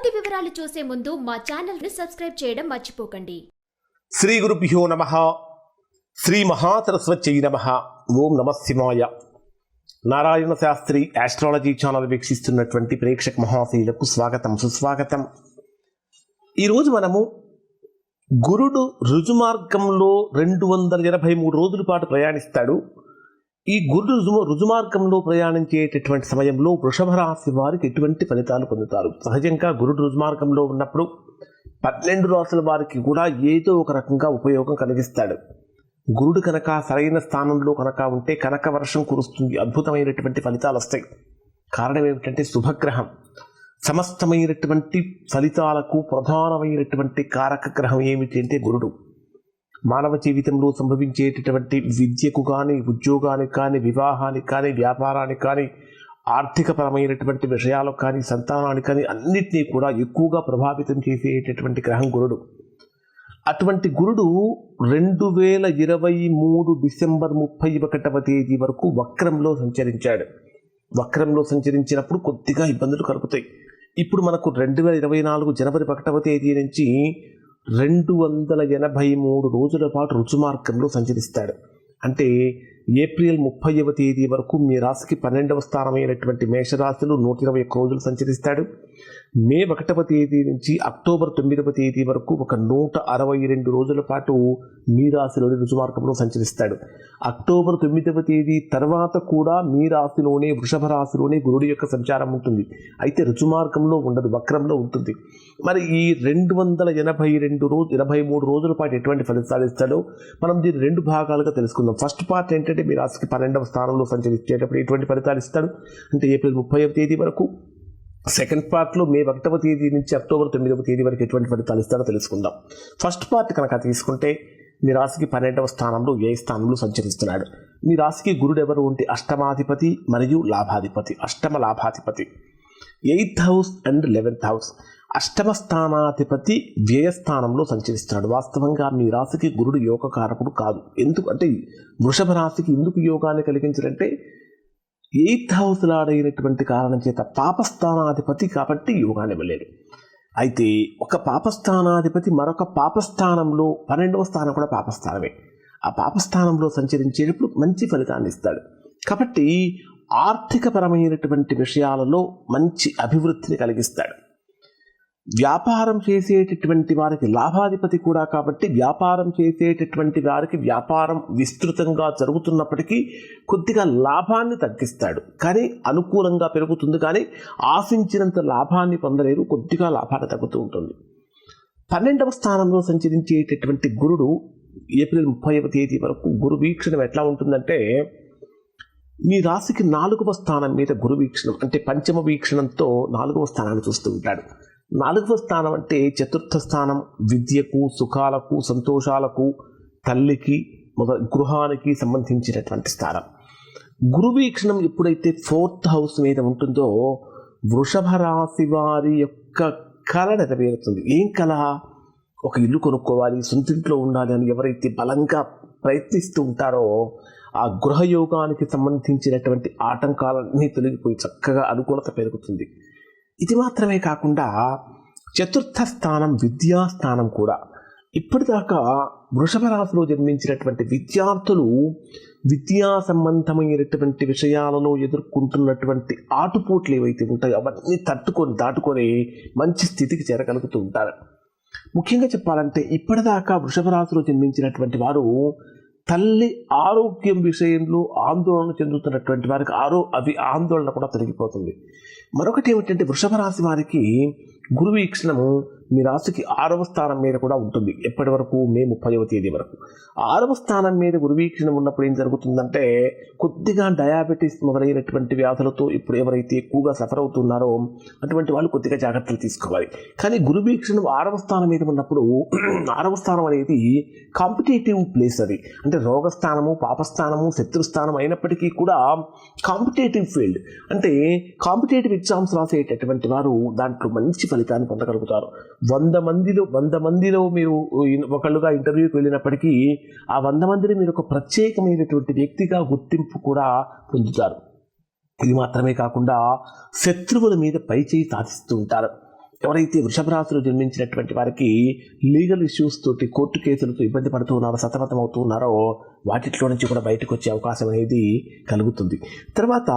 పూర్తి వివరాలు చూసే ముందు మా ఛానల్ని సబ్స్క్రైబ్ చేయడం మర్చిపోకండి. శ్రీ గురుభ్యో నమ. శ్రీ మహాసరస్వత్యై నమ. ఓం నమ శివాయ. నారాయణ శాస్త్రి ఆస్ట్రాలజీ ఛానల్ వీక్షిస్తున్నటువంటి ప్రేక్షక మహాశీలకు స్వాగతం సుస్వాగతం. ఈరోజు మనము గురుడు రుజుమార్గంలో రెండు వందల ఎనభై మూడు రోజుల పాటు ప్రయాణిస్తాడు. ఈ గురుడు రుజు రుజుమార్గంలో ప్రయాణించేటటువంటి సమయంలో వృషభ రాశి వారికి ఎటువంటి ఫలితాలు పొందుతారు? సహజంగా గురుడు రుజుమార్గంలో ఉన్నప్పుడు పన్నెండు రాసుల వారికి కూడా ఏదో ఒక రకంగా ఉపయోగం కలిగిస్తాడు. గురుడు కనుక సరైన స్థానంలో కనుక ఉంటే కనక వర్షం కురుస్తుంది అద్భుతమైనటువంటి ఫలితాలు వస్తాయి. కారణం ఏమిటంటే శుభగ్రహం. సమస్తమైనటువంటి ఫలితాలకు ప్రధానమైనటువంటి కారక గ్రహం ఏమిటి అంటే గురుడు. మానవ జీవితంలో సంభవించేటటువంటి విద్యకు కానీ ఉద్యోగానికి కానీ వివాహానికి కానీ వ్యాపారానికి కానీ ఆర్థికపరమైనటువంటి విషయాలకు కానీ సంతానానికి కానీ అన్నిటినీ కూడా ఎక్కువగా ప్రభావితం చేసేటటువంటి గ్రహం గురుడు. అటువంటి గురుడు రెండు వేల ఇరవై మూడు డిసెంబర్ ముప్పై ఒకటవ తేదీ వరకు వక్రంలో సంచరించాడు. వక్రంలో సంచరించినప్పుడు కొద్దిగా ఇబ్బందులు కలుగుతాయి. ఇప్పుడు మనకు రెండు వేల ఇరవై నాలుగు జనవరి ఒకటవ తేదీ నుంచి రెండు వందల ఎనభై మూడు రోజుల పాటు రుచుమార్గంలో సంచరిస్తాడు. అంటే ఏప్రిల్ ముప్పైవ తేదీ వరకు మీ రాశికి పన్నెండవ స్థానమైనటువంటి మేషరాశిలో నూట ఇరవై ఒక్క రోజులు సంచరిస్తాడు. మే ఒకటవ తేదీ నుంచి అక్టోబర్ తొమ్మిదవ తేదీ వరకు ఒక నూట అరవై రెండు రోజుల పాటు మీ రాశిలోని రుజుమార్గంలో సంచరిస్తాడు. అక్టోబర్ తొమ్మిదవ తేదీ తర్వాత కూడా మీ రాశిలోనే వృషభ రాశిలోనే గురుడి యొక్క సంచారం ఉంటుంది. అయితే రుజుమార్గంలో ఉండదు వక్రంలో ఉంటుంది. మరి ఈ రెండు వందల ఎనభై రెండు రోజు ఎనభై మూడు రోజుల పాటు ఎటువంటి ఫలితాలు ఇస్తాడో మనం దీన్ని రెండు భాగాలుగా తెలుసుకుందాం. ఫస్ట్ పార్ట్ ఏంటంటే మీ రాశికి పన్నెండవ స్థానంలో సంచరించేటప్పుడు ఎటువంటి ఫలితాలు ఇస్తాడు? అంటే ఏప్రిల్ ముప్పై తేదీ వరకు సెకండ్ పార్ట్లో మే ఒకటవ తేదీ నుంచి అక్టోబర్ తొమ్మిదవ తేదీ వరకు ఎటువంటి ఫలితాలు ఇస్తారో తెలుసుకుందాం. ఫస్ట్ పార్ట్ కనుక తీసుకుంటే మీ రాశికి పన్నెండవ స్థానంలో ఏ స్థానంలో సంచరిస్తున్నాడు. మీ రాశికి గురుడు ఎవరు ఉంటే అష్టమాధిపతి మరియు లాభాధిపతి అష్టమ లాభాధిపతి. Eighth house and eleventh house. అష్టమ స్థానాధిపతి వ్యయస్థానంలో సంచరిస్తున్నాడు. వాస్తవంగా మీ రాశికి గురుడు యోగకారకుడు కాదు. ఎందుకు అంటే వృషభ రాశికి ఎందుకు యోగాన్ని కలిగించాలంటే ఎయిత్ హౌస్ లాడైనటువంటి కారణం చేత పాపస్థానాధిపతి కాబట్టి యోగాన్ని ఇవ్వలేడు అయితే ఒక పాపస్థానాధిపతి మరొక పాపస్థానంలో పన్నెండవ స్థానం కూడా పాపస్థానమే. ఆ పాపస్థానంలో సంచరించేటప్పుడు మంచి ఫలితాన్ని ఇస్తాడు. కాబట్టి ఆర్థికపరమైనటువంటి విషయాలలో మంచి అభివృద్ధిని కలిగిస్తాడు. వ్యాపారం చేసేటటువంటి వారికి లాభాధిపతి కూడా కాబట్టి వ్యాపారం చేసేటటువంటి వారికి వ్యాపారం విస్తృతంగా జరుగుతున్నప్పటికీ కొద్దిగా లాభాన్ని తగ్గిస్తాడు. కానీ అనుకూలంగా పెరుగుతుంది. కానీ ఆశించినంత లాభాన్ని పొందలేరు. కొద్దిగా లాభాన్ని తగ్గుతూ ఉంటుంది. పన్నెండవ స్థానంలో సంచరించేటటువంటి గురుడు ఏప్రిల్ ముప్పైవ తేదీ వరకు గురు వీక్షణం ఎట్లా ఉంటుందంటే మీ రాశికి నాలుగవ స్థానం మీద గురు వీక్షణం అంటే పంచమ వీక్షణంతో నాలుగవ స్థానాన్ని చూస్తూ ఉంటాడు. నాలుగవ స్థానం అంటే చతుర్థ స్థానం. విద్యకు సుఖాలకు సంతోషాలకు తల్లికి మొద గృహానికి సంబంధించినటువంటి స్థానం. గురు వీక్షణం ఎప్పుడైతే ఫోర్త్ హౌస్ మీద ఉంటుందో వృషభ రాశి వారి యొక్క కళ నెరవేరుతుంది. ఏం కళ? ఒక ఇల్లు కొనుక్కోవాలి సొంతింట్లో ఉండాలి అని ఎవరైతే బలంగా ప్రయత్నిస్తూ ఉంటారో ఆ గృహయోగానికి సంబంధించినటువంటి ఆటంకాలన్నీ తొలగిపోయి చక్కగా అనుకూలత పెరుగుతుంది. ఇది మాత్రమే కాకుండా చతుర్థ స్థానం విద్యాస్థానం కూడా. ఇప్పటిదాకా వృషభ రాశిలో జన్మించినటువంటి విద్యార్థులు విద్యా సంబంధమైనటువంటి విషయాలను ఎదుర్కొంటున్నటువంటి ఆటుపోట్లు ఏవైతే ఉంటాయో అవన్నీ తట్టుకొని దాటుకొని మంచి స్థితికి చేరగలుగుతూ ఉంటారు. ముఖ్యంగా చెప్పాలంటే ఇప్పటిదాకా వృషభ రాశిలో జన్మించినటువంటి వారు తల్లి ఆరోగ్యం విషయంలో ఆందోళన చెందుతున్నటువంటి వారికి ఆరో అవి ఆందోళన కూడా తొలగిపోతుంది. మరొకటి ఏమిటంటే వృషభ రాశి వారికి గురువీక్షణము మీ రాశికి ఆరవ స్థానం మీద కూడా ఉంటుంది. ఎప్పటి వరకు? మే ముప్పైవ తేదీ వరకు. ఆరవ స్థానం మీద గురువీక్షణం ఉన్నప్పుడు ఏం జరుగుతుందంటే కొద్దిగా డయాబెటీస్ మొదలైనటువంటి వ్యాధులతో ఇప్పుడు ఎవరైతే ఎక్కువగా సఫర్ అవుతున్నారో అటువంటి వాళ్ళు కొద్దిగా జాగ్రత్తలు తీసుకోవాలి. కానీ గురువీక్షణం ఆరవ స్థానం మీద ఉన్నప్పుడు ఆరవ స్థానం అనేది కాంపిటేటివ్ ప్లేస్ అది. అంటే రోగస్థానము పాపస్థానము శత్రుస్థానం అయినప్పటికీ కూడా కాంపిటేటివ్ ఫీల్డ్ అంటే కాంపిటేటివ్ ఎగ్జామ్స్ రాసేటటువంటి వారు దాంట్లో మంచి ఫలితాన్ని పొందగలుగుతారు. వంద మందిలో వంద మందిలో మీరు ఒకళ్ళుగా ఇంటర్వ్యూకి వెళ్ళినప్పటికీ ఆ వంద మందిని మీరు ఒక ప్రత్యేకమైనటువంటి వ్యక్తిగా గుర్తింపు కూడా పొందుతారు. ఇది మాత్రమే కాకుండా శత్రువుల మీద పైచేయి సాధిస్తూ ఉంటారు. ఎవరైతే వృషభరాశులు జన్మించినటువంటి వారికి లీగల్ ఇష్యూస్ తోటి కోర్టు కేసులతో ఇబ్బంది పడుతూ ఉన్నారో సతమతం అవుతూ ఉన్నారో వాటిలో నుంచి కూడా బయటకు వచ్చే అవకాశం అనేది కలుగుతుంది. తర్వాత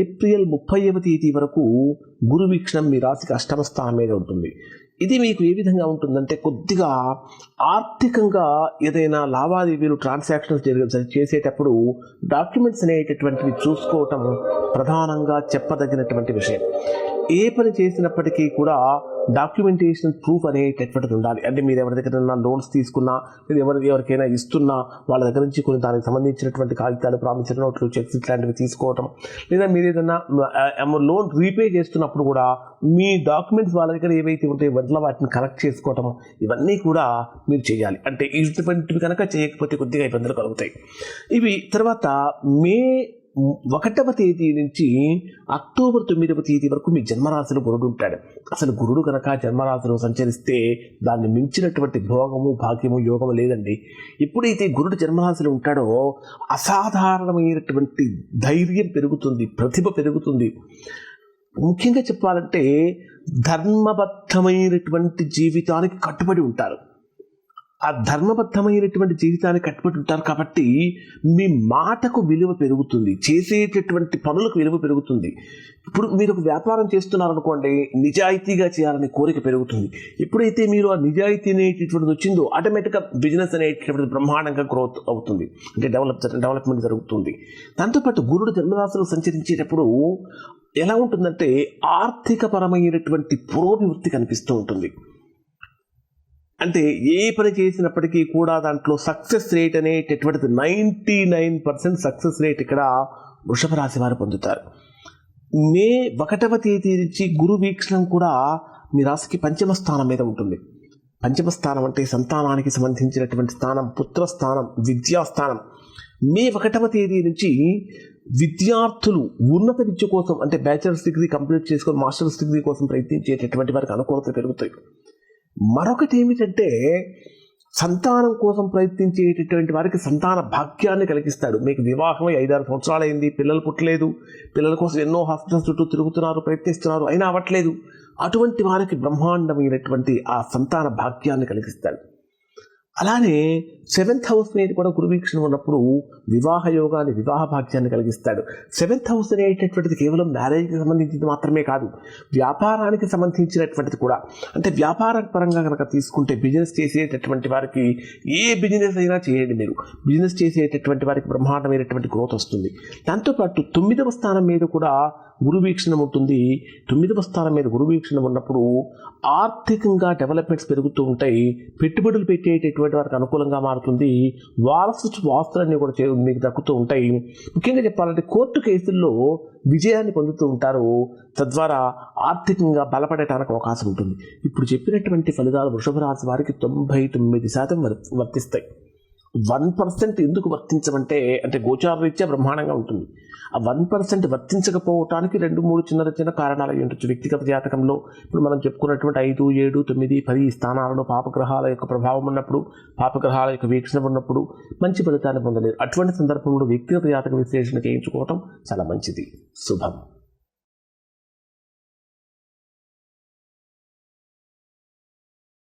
ఏప్రిల్ ముప్పైవ తేదీ వరకు గురు వీక్షణం మీ రాశికి అష్టమ స్థానం మీద ఉంటుంది. ఇది మీకు ఏ విధంగా ఉంటుందంటే కొద్దిగా ఆర్థికంగా ఏదైనా లావాదేవీలు ట్రాన్సాక్షన్స్ జరిగే చేసేటప్పుడు డాక్యుమెంట్స్ అనేటటువంటివి చూసుకోవటం ప్రధానంగా చెప్పదగినటువంటి విషయం. ఏ పని చేసినప్పటికీ కూడా డాక్యుమెంటేషన్ ప్రూఫ్ అనేటటువంటిది ఉండాలి? అంటే మీరు ఎవరి దగ్గర లోన్స్ తీసుకున్నా లేదా ఎవరి ఎవరికైనా ఇస్తున్నా వాళ్ళ దగ్గర నుంచి కొన్ని దానికి సంబంధించినటువంటి కాగితాలు ప్రామిసరీ నోట్లు చెక్స్ ఇట్లాంటివి తీసుకోవటం లేదా మీరు ఏదైనా లోన్ రీపే చేస్తున్నప్పుడు కూడా మీ డాక్యుమెంట్స్ వాళ్ళ దగ్గర ఏవైతే ఉంటాయో వెంటనే వాటిని కలెక్ట్ చేసుకోవటం ఇవన్నీ కూడా మీరు చేయాలి. అంటే ఇటువంటివి కనుక చేయకపోతే కొద్దిగా ఇబ్బందులు కలుగుతాయి. ఇవి తర్వాత మే ఒకటవ తేదీ నుంచి అక్టోబర్ తొమ్మిదవ తేదీ వరకు మీ జన్మరాశిలో గురుడు ఉంటాడు. అసలు గురుడు కనుక జన్మరాశిలో సంచరిస్తే దాన్ని మించినటువంటి భోగము భాగ్యము యోగము లేదండి. ఎప్పుడైతే గురుడు జన్మరాశిలో ఉంటాడో అసాధారణమైనటువంటి ధైర్యం పెరుగుతుంది ప్రతిభ పెరుగుతుంది. ముఖ్యంగా చెప్పాలంటే ధర్మబద్ధమైనటువంటి జీవితానికి కట్టుబడి ఉంటారు. ఆ ధర్మబద్ధమైనటువంటి జీవితాన్ని కట్టుబడి ఉంటారు కాబట్టి మీ మాటకు విలువ పెరుగుతుంది చేసేటటువంటి పనులకు విలువ పెరుగుతుంది. ఇప్పుడు మీరు ఒక వ్యాపారం చేస్తున్నారనుకోండి నిజాయితీగా చేయాలనే కోరిక పెరుగుతుంది. ఎప్పుడైతే మీరు ఆ నిజాయితీ అనేటటువంటిది వచ్చిందో ఆటోమేటిక్గా బిజినెస్ అనేటటువంటిది బ్రహ్మాండంగా గ్రోత్ అవుతుంది. అంటే డెవలప్ డెవలప్మెంట్ జరుగుతుంది. దాంతోపాటు గురుడు జన్మరాశులు సంచరించేటప్పుడు ఎలా ఉంటుందంటే ఆర్థికపరమైనటువంటి పురోభివృద్ధి కనిపిస్తూ ఉంటుంది. అంటే ఏ పని చేసినప్పటికీ కూడా దాంట్లో సక్సెస్ రేట్ అనేటటువంటిది ninety nine percent success rate ఇక్కడ వృషభ రాశి వారు పొందుతారు. మే ఒకటవ తేదీ నుంచి గురు వీక్షణం కూడా మీ రాశికి పంచమ స్థానం మీద ఉంటుంది. పంచమ స్థానం అంటే సంతానానికి సంబంధించినటువంటి స్థానం పుత్రస్థానం విద్యాస్థానం మే ఒకటవ తేదీ నుంచి విద్యార్థులు ఉన్నత విద్య కోసం అంటే బ్యాచిలర్స్ డిగ్రీ కంప్లీట్ చేసుకొని మాస్టర్స్ డిగ్రీ కోసం ప్రయత్నించేటటువంటి వారికి అనుకూలత పెరుగుతాయి. మరొకటి ఏమిటంటే సంతానం కోసం ప్రయత్నించేటటువంటి వారికి సంతాన భాగ్యాన్ని కలిగిస్తాడు. మీకు వివాహమై ఐదారు సంవత్సరాలు అయింది పిల్లలు పుట్టలేదు పిల్లల కోసం ఎన్నో హాస్పిటల్స్ చుట్టూ తిరుగుతున్నారు ప్రయత్నిస్తున్నారు అయినా అవ్వట్లేదు. అటువంటి వారికి బ్రహ్మాండమైనటువంటి ఆ సంతాన భాగ్యాన్ని కలిగిస్తాడు. అలానే సెవెంత్ హౌస్ అనేది కూడా గురువీక్షణ ఉన్నప్పుడు వివాహ యోగాన్ని వివాహ భాగ్యాన్ని కలిగిస్తాడు. సెవెంత్ హౌస్ అనేటటువంటిది కేవలం మ్యారేజ్కి సంబంధించింది మాత్రమే కాదు వ్యాపారానికి సంబంధించినటువంటిది కూడా. అంటే వ్యాపార పరంగా కనుక తీసుకుంటే బిజినెస్ చేసేటటువంటి వారికి ఏ బిజినెస్ అయినా చేయండి మీరు. బిజినెస్ చేసేటటువంటి వారికి బ్రహ్మాండమైనటువంటి గ్రోత్ వస్తుంది. దాంతోపాటు తొమ్మిదవ స్థానం మీద కూడా గురువీక్షణం ఉంటుంది తొమ్మిదవ స్థానం మీద గురువీక్షణం ఉన్నప్పుడు ఆర్థికంగా డెవలప్మెంట్స్ పెరుగుతూ ఉంటాయి. పెట్టుబడులు పెట్టేటటువంటి వారికి అనుకూలంగా మారుతుంది. వారసు వాస్తులన్నీ కూడా మీకు దక్కుతూ ఉంటాయి. ముఖ్యంగా చెప్పాలంటే కోర్టు కేసుల్లో విజయాన్ని పొందుతూ ఉంటారు. తద్వారా ఆర్థికంగా బలపడటానికి అవకాశం ఉంటుంది. ఇప్పుడు చెప్పినటువంటి ఫలితాలు వృషభ రాశి వారికి తొంభై తొమ్మిది శాతం వర్- వర్తిస్తాయి. వన్ పర్సెంట్ ఎందుకు వర్తించమంటే అంటే గోచార రీత్యా బ్రహ్మాండంగా ఉంటుంది. ఆ వన్ పర్సెంట్ వర్తించకపోవటానికి రెండు మూడు చిన్న చిన్న కారణాలు అయి ఉండొచ్చు. వ్యక్తిగత జాతకంలో ఇప్పుడు మనం చెప్పుకున్నటువంటి ఐదు ఏడు తొమ్మిది పది స్థానాలలో పాపగ్రహాల యొక్క ప్రభావం ఉన్నప్పుడు పాపగ్రహాల యొక్క వీక్షణ ఉన్నప్పుడు మంచి ఫలితాన్ని పొందలేదు అటువంటి సందర్భంలో వ్యక్తిగత జాతక విశ్లేషణ చేయించుకోవటం చాలా మంచిది. శుభం.